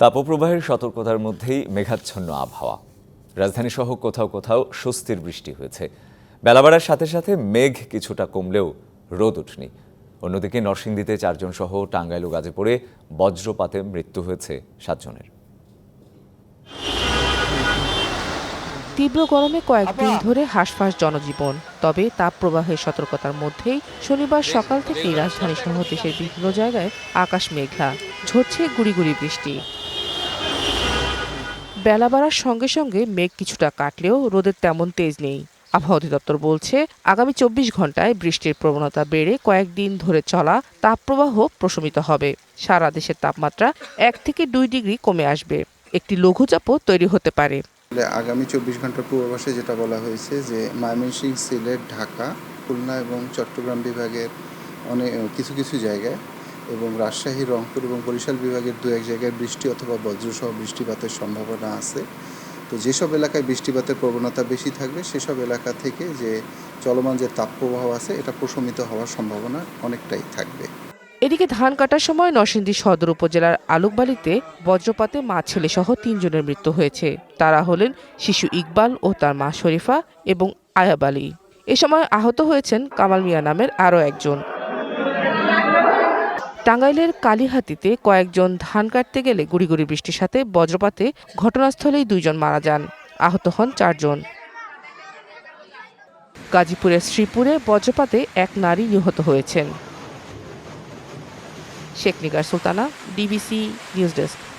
তাপপ্রবাহের সতর্কতার মধ্যেই মেঘাচ্ছন্ন আবহাওয়া। রাজধানী সহ কোথাও কোথাও স্বস্তির বৃষ্টি হয়েছে। বেলা বাড়ার সাথে সাথে মেঘ কিছুটা কমলেও রোদ উঠনি অন্যদিকে নরসিংদীতে চারজন সহ টাঙ্গাইল ও গাজীপুরে বজ্রপাতে মৃত্যু হয়েছে সাতজনের। তীব্র গরমে কয়েকদিন ধরে হাঁসফাঁস জনজীবন তবে তাপপ্রবাহের সতর্কতার মধ্যেই শনিবার সকাল থেকেই রাজধানী সহ দেশের বিভিন্ন জায়গায় আকাশ মেঘলা ঝরছে গুড়ি গুড়ি বৃষ্টি। বেলা বাড়ার সঙ্গে সঙ্গে মেঘ কিছুটা কাটলেও রোদের তেমন তেজ নেই। আবহাওয়া অধিদপ্তর বলছে, আগামী চব্বিশ ঘন্টায় বৃষ্টির প্রবণতা বেড়ে কয়েকদিন ধরে চলা তাপপ্রবাহ প্রশমিত হবে। সারা দেশের তাপমাত্রা এক থেকে দুই ডিগ্রি কমে আসবে। একটি লঘুচাপও তৈরি হতে পারে। আগামী চব্বিশ ঘণ্টার পূর্বাভাসে যেটা বলা হয়েছে যে ময়মনসিংহ সিলেট, ঢাকা, খুলনা এবং চট্টগ্রাম বিভাগের অনেক, কিছু কিছু জায়গায় এবং রাজশাহী, রংপুর এবং বরিশাল বিভাগের দু এক জায়গায় বৃষ্টি অথবা বজ্রসহ বৃষ্টিপাতের সম্ভাবনা আছে। তো যেসব এলাকায় বৃষ্টিপাতের প্রবণতা বেশি থাকবে, সেসব এলাকা থেকে যে চলমান যে তাপপ্রবাহ আছে, এটা প্রশমিত হওয়ার সম্ভাবনা অনেকটাই থাকবে। এদিকে ধান কাটার সময় নরসিংদী সদর উপজেলার আলুকবালিতে বজ্রপাতে মা ছেলে সহ তিনজনের মৃত্যু হয়েছে। তারা হলেন শিশু ইকবাল ও তার মা শরীফা এবং আয়াব আলী। এ সময় আহত হয়েছেন কামাল মিয়া নামের আরও একজন। টাঙ্গাইলের কালীহাতিতে কয়েকজন ধান কাটতে গেলে গুড়িগুড়ি গুড়ি বৃষ্টির সাথে বজ্রপাতে ঘটনাস্থলেই দুইজন মারা যান। আহত হন চারজন। গাজীপুরের শ্রীপুরে বজ্রপাতে এক নারী নিহত হয়েছেন। Sheikh Nigar Sultana, DBC news desk.